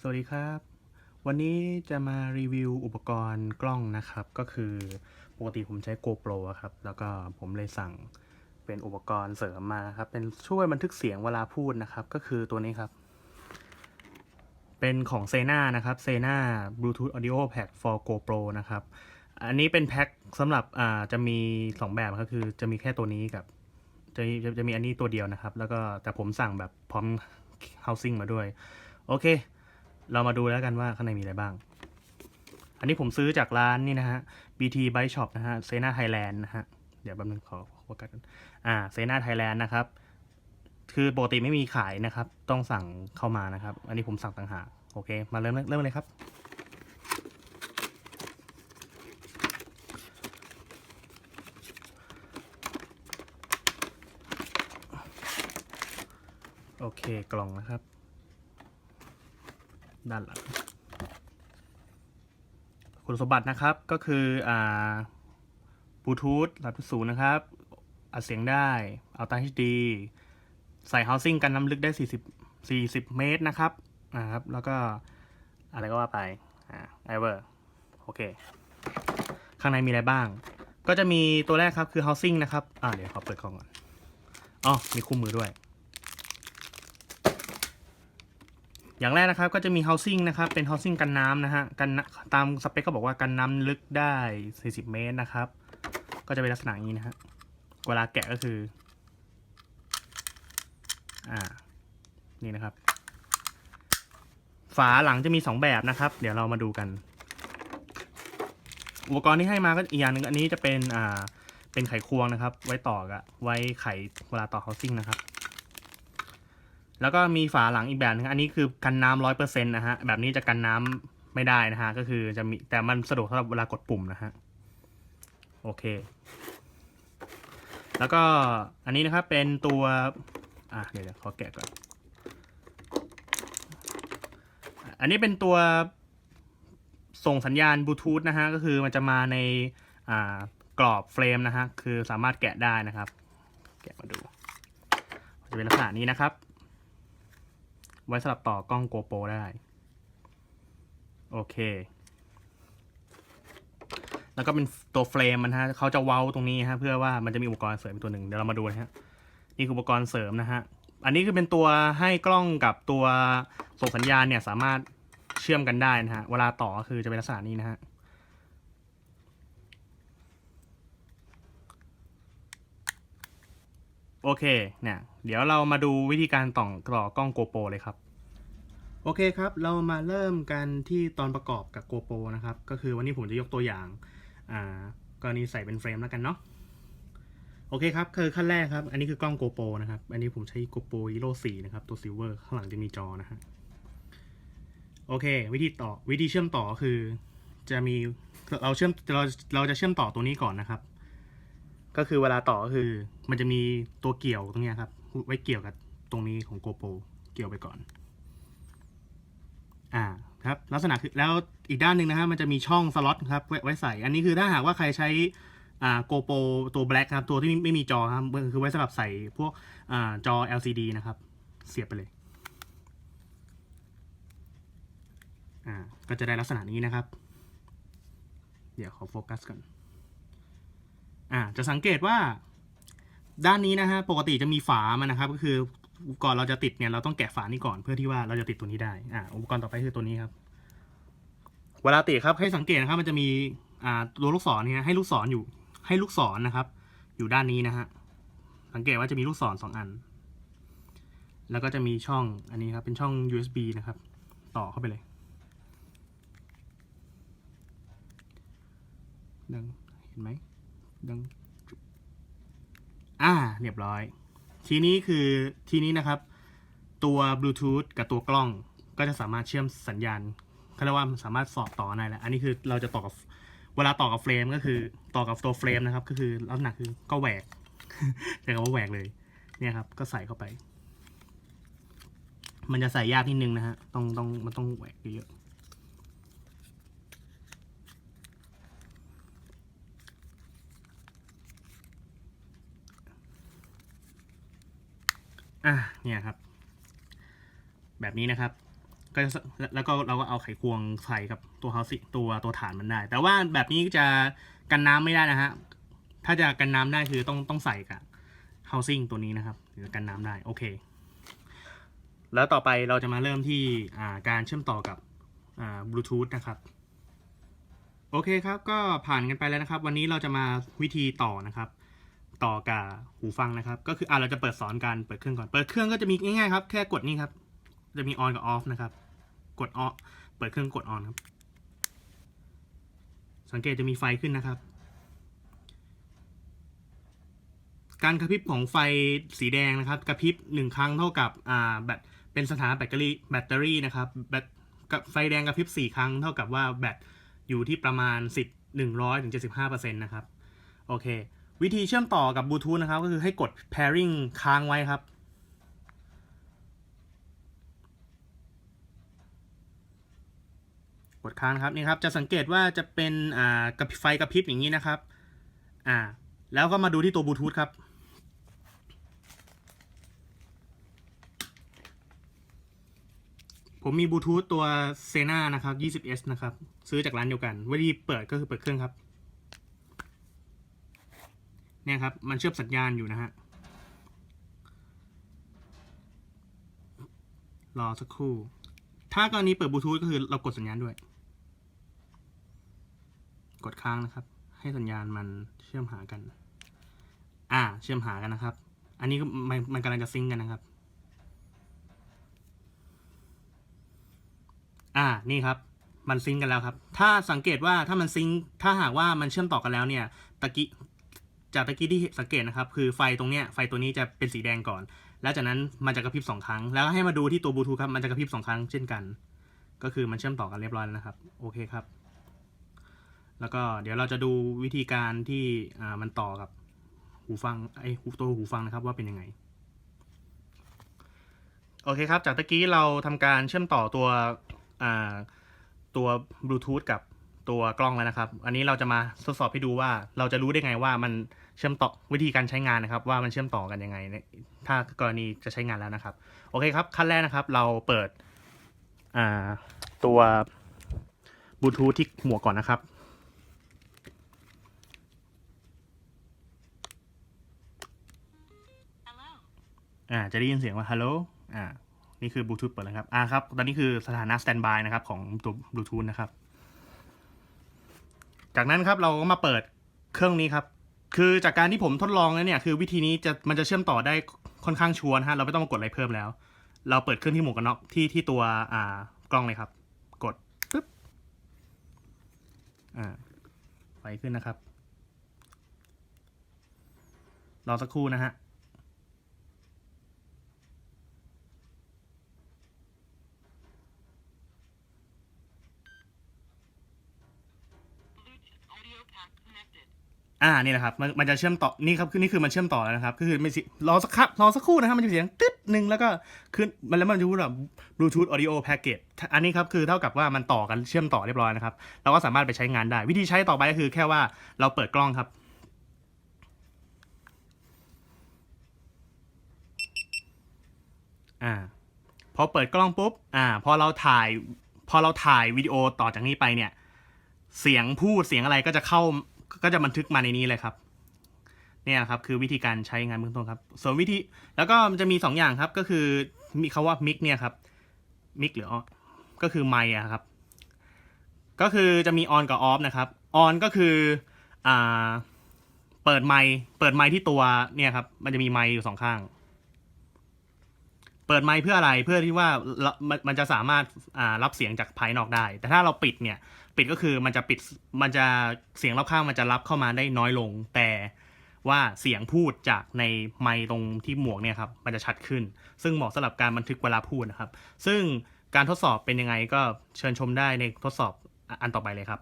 สวัสดีครับ วันนี้จะมารีวิวอุปกรณ์กล้องนะครับ ก็คือปกติผมใช้ GoPro ครับ แล้วก็ผมเลยสั่งเป็นอุปกรณ์เสริมมาครับ เป็นช่วยบันทึกเสียงเวลาพูดนะครับ ก็คือตัวนี้ครับ เป็นของ s e n a นะครับ s e n a Bluetooth Audio Pack for GoPro นะครับ อันนี้เป็นแพ็คสำหรับอ่าจะมี 2 แบบก็คือจะมีแค่ตัวนี้กับ จะจะจะมีอันนี้ตัวเดียวนะครับ แล้วก็แต่ผมสั่งแบบพร้อม housing มาด้วย โอเค เรามาดูแล้วกันว่าข้างในมีอะไรบ้าง อันนี้ผมซื้อจากร้านนี่นะฮะ BT Bike Shop นะฮะเซนาไทยแลนด์นะฮะ เดี๋ยวแป๊บนึงขอโฟกัสกันอ่าเซนาไทยแลนด์นะครับ คือปกติไม่มีขายนะครับ ต้องสั่งเข้ามานะครับ อันนี้ผมสั่งต่างหาก โอเค มาเริ่มเริ่มเลยครับ โอเค กล่องนะครับ ด้านหลัง คุณสมบัตินะครับก็คืออ่าบลูทูธระดับสูงนะครับอัดเสียงได้เอาตา HD ใส่ housing กันน้ำลึกได้ 40 40 เมตรนะครับนะครับ แล้วก็อะไรก็ว่าไปอ่าไอเวอร์โอเค ข้างในมีอะไรบ้าง ก็จะมีตัวแรกครับคือ housing นะครับ อ่าเดี๋ยวขอเปิดกล่องก่อนอ๋อมีคู่มือด้วย อย่างแรกนะครับก็จะมี housing นะครับเป็น housing กันน้ำนะฮะกันตามสเปคก็บอกว่ากันน้ำลึกได้ 40 เมตรนะครับ ก็จะเป็นลักษณะนี้นะฮะเวลาแกะก็คืออ่านี่นะครับ ฝาหลังจะมี 2 แบบนะครับ เดี๋ยวเรามาดูกัน อุปกรณ์ที่ให้มาก็อีกอย่างหนึ่งอันนี้จะเป็นอ่าเป็นไขควงนะครับ ไว้ต่อกะไว้ไขเวลาต่อ housing นะครับ แล้วก็มีฝาหลังอีกแบบนึงอันนี้คือกันน้ำร้อยเปอร์เซ็นต์นะฮะ แบบนี้จะกันน้ำไม่ได้นะฮะ ก็คือจะมี แต่มันสะดวกสำหรับเวลากดปุ่มนะฮะ โอเค แล้วก็อันนี้นะครับเป็นตัว อะเดี๋ยวเดี๋ยวขอแกะก่อน อันนี้เป็นตัวส่งสัญญาณบลูทูธนะฮะ ก็คือมันจะมาในอ่ากรอบเฟรมนะฮะ คือสามารถแกะได้นะครับ แกะมาดู จะเป็นลักษณะนี้นะครับ ไว้สำหรับต่อกล้อง GoPro ได้ โอเค แล้วก็เป็นตัวเฟรมมันฮะเขาจะเว้าตรงนี้ฮะเพื่อว่ามันจะมีอุปกรณ์เสริมตัวหนึ่งเดี๋ยวเรามาดูนะฮะนี่คืออุปกรณ์เสริมนะฮะอันนี้คือเป็นตัวให้กล้องกับตัวส่งสัญญาณเนี่ยสามารถเชื่อมกันได้นะฮะเวลาต่อก็คือจะเป็นลักษณะนี้นะฮะ โอเคเนี่ยเดี๋ยวเรามาดูวิธีการต่องต่อกล้อง GoPro เลยครับ โอเคครับ เรามาเริ่มกันที่ตอนประกอบกับ GoPro นะครับ ก็คือวันนี้ผมจะยกตัวอย่างอ่ากรณีใส่เป็นเฟรมแล้วกันเนาะโอเคครับคือขั้นแรกครับ อันนี้คือกล้อง GoPro นะครับ อันนี้ผมใช้ GoPro Hero 4นะครับ ตัว Silver ข้างหลังจะมีจอนะฮะโอเค วิธีต่อวิธีเชื่อมต่อคือจะมีเราเชื่อมเราเราจะเชื่อมต่อตัวนี้ก่อนนะครับ ก็คือเวลาต่อก็คือ มันจะมีตัวเกี่ยวตรงเนี้ยครับ ไว้เกี่ยวกับตรงนี้ของ GoPro เกี่ยวไปก่อน อ่าครับลักษณะคือแล้วอีกด้านหนึ่งนะฮะมันจะมีช่องสล็อตครับไว้ไว้ใส่ อันนี้คือถ้าหากว่าใครใช้อ่า GoPro ตัว black ครับ ตัวที่ไม่ไม,มีจอครับคือไว้สำหรับใส่พวกอ่าจอ LCD นะครับ เสียบไปเลยอ่าก็จะได้ลักษณะนี้นะครับ เดี๋ยวขอโฟกัสก่อน อ่าจะสังเกตว่า ด้านนี้นะฮะปกติจะมีฝามันนะครับ ก็คือก่อนเราจะติดเนี่ยเราต้องแกะฝานี้ก่อนเพื่อที่ว่าเราจะติดตัวนี้ได้อ่าอุปกรณ์ต่อไปคือตัวนี้ครับ เวลาติดครับให้สังเกตนะครับมันจะมีอ่าตัวลูกศรเนี่ยให้ลูกศรอยู่ให้ลูกศรนะครับ อยู่ด้านนี้นะฮะสังเกตว่าจะมีลูกศรสองอัน แล้วก็จะมีช่องอันนี้ครับเป็นช่อง USB นะครับ ต่อเข้าไปเลยดังเห็นไหม ดังอ่า เรียบร้อย ทีนี้คือทีนี้นะครับ ตัวบลูทูธกับตัวกล้องก็จะสามารถเชื่อมสัญญาณเขาเรียกว่าสามารถสอบต่อได้แล้ว อันนี้คือเราจะต่อกับเวลาต่อกับเฟรมก็คือต่อกับตัวเฟรมนะครับ ก็คือลักษณะคือก็แหวกใช้คำว่าแหวกเลย เนี่ยครับ ก็ใส่เข้าไป มันจะใส่ยากนิดนึงนะฮะ ต้องต้องมันต้องแหวกเยอะ อะเนี่ยครับ แบบนี้นะครับ ก็แล้วก็เราก็เอาไขควงใส่กับตัวเฮาสิตัวตัวฐานมันได้ แต่ว่าแบบนี้จะกันน้ำไม่ได้นะฮะถ้าจะกันน้ำได้คือต้องต้องใส่กับ housing ตัวนี้นะครับถึงจะกันน้ำได้โอเค แล้วต่อไปเราจะมาเริ่มที่การเชื่อมต่อกับบลูทูธนะครับโอเคครับ ก็ผ่านกันไปแล้วนะครับ วันนี้เราจะมาวิธีต่อนะครับ ต่อกับหูฟังนะครับ ก็คืออ่าเราจะเปิดสอนการเปิดเครื่องก่อน เปิดเครื่องก็จะมีง่ายๆครับ แค่กดนี่ครับ จะมี on กับ off นะครับ กด off เปิดเครื่องกด on ครับ สังเกตจะมีไฟขึ้นนะครับ การกระพริบของไฟสีแดงนะครับ กระพริบหนึ่งครั้งเท่ากับอ่าแบต เป็นสถานะแบตเตอรี่ แบตเตอรี่นะครับแบตกับไฟแดงกระพริบสี่ครั้งเท่ากับว่าแบตอยู่ที่ประมาณ 10 100ถึง75%นะครับ โอเค วิธีเชื่อมต่อกับบลูทูธนะครับ ก็คือให้กด pairing ค้างไว้ครับ กดค้างครับนี่ครับ จะสังเกตว่าจะเป็นอ่ากระพริบไฟกระพริบอย่างนี้นะครับอ่าแล้วก็มาดูที่ตัวบลูทูธครับผมมีบลูทูธตัวเซนานะครับ 20s นะครับ ซื้อจากร้านเดียวกันวิธีเปิดก็คือเปิดเครื่องครับ เนี่ยครับ มันเชื่อมสัญญาณอยู่นะฮะ รอสักครู่ ถ้ากรณีเปิดบลูทูธก็คือเรากดสัญญาณด้วย กดค้างนะครับ ให้สัญญาณมันเชื่อมหากัน อ่า เชื่อมหากันนะครับ อันนี้ก็มันมันกำลังจะซิงกันนะครับ อ่า นี่ครับมันซิงก์กันแล้วครับ ถ้าสังเกตว่าถ้ามันซิงก์ถ้าหากว่ามันเชื่อมต่อกันแล้วเนี่ย ตะกี้ จากตะกี้ที่สังเกตนะครับคือไฟตรงเนี้ยไฟตัวนี้จะเป็นสีแดงก่อน แล้วจากนั้นมันจะกระพริบสองครั้ง แล้วให้มาดูที่ตัวบลูทูธครับมันจะกระพริบสองครั้งเช่นกัน ก็คือมันเชื่อมต่อกันเรียบร้อยแล้วนะครับโอเคครับ แล้วก็เดี๋ยวเราจะดูวิธีการที่อ่ามันต่อกับหูฟังไอหูตัวหูฟังนะครับว่าเป็นยังไงโอเคครับ จากตะกี้เราทำการเชื่อมต่อตัวอ่าตัวบลูทูธกับตัวกล้องแล้วนะครับ อันนี้เราจะมาทดสอบให้ดูว่าเราจะรู้ได้ไงว่ามัน เชื่อมต่อวิธีการใช้งานนะครับ ว่ามันเชื่อมต่อกันยังไงเนี่ยถ้ากรณีจะใช้งานแล้วนะครับ โอเคครับ ขั้นแรกนะครับ เราเปิดอ่าตัวบลูทูธที่หมวกก่อนนะครับอ่าจะได้ยินเสียงว่าฮัลโหลอ่านี่คือบลูทูธเปิดแล้วครับอ่าครับ ตอนนี้คือสถานะสแตนบายนะครับของตัวบลูทูธนะครับ จากนั้นครับเราก็มาเปิดเครื่องนี้ครับ คือจากการที่ผมทดลองแล้วเนี่ยคือวิธีนี้จะมันจะเชื่อมต่อได้ค่อนข้างชัวร์นฮะเราไม่ต้องมากดอะไรเพิ่มแล้ว เราเปิดเครื่องที่หมวกกันน็อกที่ที่ตัวอ่ากล้องเลยครับ กดปึ๊บอ่าไฟขึ้นนะครับรอสักครู่นะฮะ อ่านี่แหละครับมันมันจะเชื่อมต่อนี่ครับคือนี่คือมันเชื่อมต่อแล้วนะครับก็คือไม่สิรอสักครับรอสักครู่นะครับมันจะมีเสียงตึ๊ดหนึ่งแล้วก็ขึ้นมันแล้วมันจะพูดแบบ Bluetooth Audio Package อันนี้ครับคือเท่ากับว่ามันต่อกันเชื่อมต่อเรียบร้อยนะครับเราก็สามารถไปใช้งานได้ วิธีใช้ต่อไปก็คือแค่ว่าเราเปิดกล้องครับอ่าพอเปิดกล้องปุ๊บอ่าพอเราถ่ายพอเราถ่ายวิดีโอต่อจากนี้ไปเนี่ยเสียงพูดเสียงอะไรก็จะเข้า ก็จะบันทึกมาในนี้เลยครับเนี่ยครับคือวิธีการใช้งานเบื้องต้นครับ ส่วนวิธีแล้วก็มันจะมีสองอย่างครับ ก็คือมีคาว่ามิกเนี่ยครับมิกหรือออก็คือไมค์อะครับ ก็คือจะมีออนกับออฟนะครับออนก็คืออ่าเปิดไมค์เปิดไมค์ที่ตัวเนี่ยครับ มันจะมีไมค์อยู่สองข้าง เปิดไมค์เพื่ออะไรเพื่อที่ว่ามันจะสามารถรับเสียงจากภายนอกได้ แต่ถ้าเราปิดเนี่ยปิดก็คือมันจะปิดมันจะเสียงรอบข้างมันจะรับเข้ามาได้น้อยลง แต่ว่าเสียงพูดจากในไมค์ตรงที่หมวกเนี่ยครับมันจะชัดขึ้น ซึ่งเหมาะสำหรับการบันทึกเวลาพูดนะครับ ซึ่งการทดสอบเป็นยังไงก็เชิญชมได้ในทดสอบอันต่อไปเลยครับ